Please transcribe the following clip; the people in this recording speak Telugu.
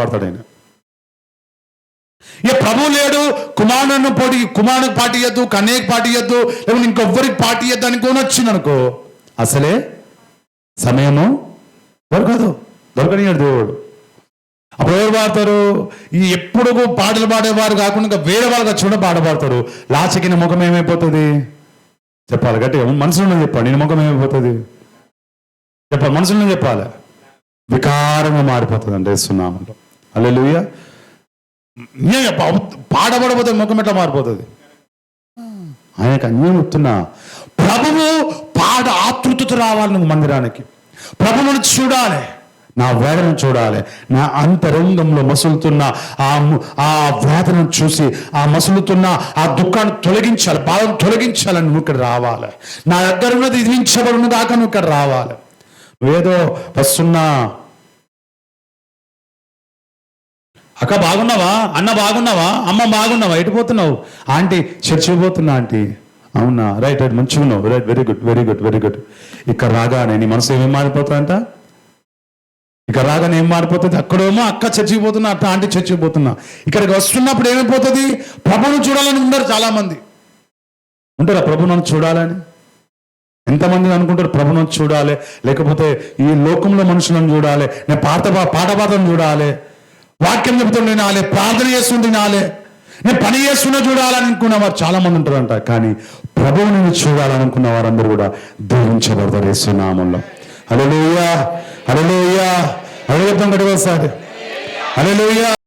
పడతాడు ఆయన. ఇక ప్రభు లేడు కుమారుని పోటీ కుమారునికి పాటి ఇవ్వద్దు కన్యకి పాటి ఇవ్వద్దు లేకపోతే ఇంకొవ్వరికి పార్టీ ఇవ్వద్దు వచ్చింది అనుకో. అసలే సమయము దొరకదు దొరకనియాడు దేవుడు. అప్పుడు ఎవరు పాడతారు? ఈ ఎప్పుడు పాటలు పాడేవారు కాకుండా వేరే వాళ్ళకి చూడ పాట పాడతారు. లాచకిన ముఖం ఏమైపోతుంది? చెప్పాలి గట్టి మనసులో చెప్పాలి నేను ముఖం ఏమైపోతుంది? చెప్పాలి మనసులో చెప్పాలి. వికారంగా మారిపోతుంది అంటే ఇస్తున్నామంట అల్లెలుయ్య పాడబడపోతే ముఖం ఎట్లా మారిపోతుంది? ఆయనకు అన్యం చెప్తున్నా ప్రభువు పాట ఆతృతతో రావాలి నువ్వు మందిరానికి. ప్రభువును చూడాలి. నా వేదన చూడాలి. నా అంతరంగంలో మసులుతున్న ఆ ఆ వేదన చూసి ఆ మసులుతున్న ఆ దుఃఖాన్ని తొలగించాలి బాధను తొలగించాలని నువ్వు ఇక్కడ రావాలి. నా దగ్గర ఉన్నది విధించబడిన దాకా నువ్వు ఇక్కడ రావాలి. నువ్వేదో వస్తున్నా అక్క బాగున్నావా? అన్న బాగున్నావా? అమ్మ బాగున్నావా? ఎటు పోతున్నావు? ఆంటీ చర్చి పోతున్నా ఆంటీ. అవునా? రైట్ రైట్ మంచిగా ఉన్నావు. Right very good very good very good ఇక్కడ రాగానే నీ మనసు ఏమేమి మారిపోతుందంట? ఇక్కడ రాగానే ఏం మారిపోతుంది? అక్కడేమో అక్క చర్చికి పోతున్నా అట్లా ఆంటీ చర్చికి పోతున్నా. ఇక్కడికి వస్తున్నప్పుడు ఏమైపోతుంది ప్రభును చూడాలని ఉండరు చాలా మంది ఉంటారా ప్రభు నన్ను చూడాలని? ఎంతమంది అనుకుంటారు ప్రభును చూడాలి? లేకపోతే ఈ లోకంలో మనుషులను చూడాలి? నేను పాత పాట పాటను చూడాలి? వాక్యం చెబుతుండే వినాలి ప్రార్థన చేస్తుంటే వినాలి నేను పని చేస్తున్నా చూడాలనుకున్న వారు చాలా మంది ఉంటారంట కానీ ప్రభువుని నేను చూడాలనుకున్న వారందరూ కూడా దీవించబడతారు యేసునామంలో హల్లెలూయా హల్లెలూయా అడగద్దాం గడివేసారి హల్లెలూయా.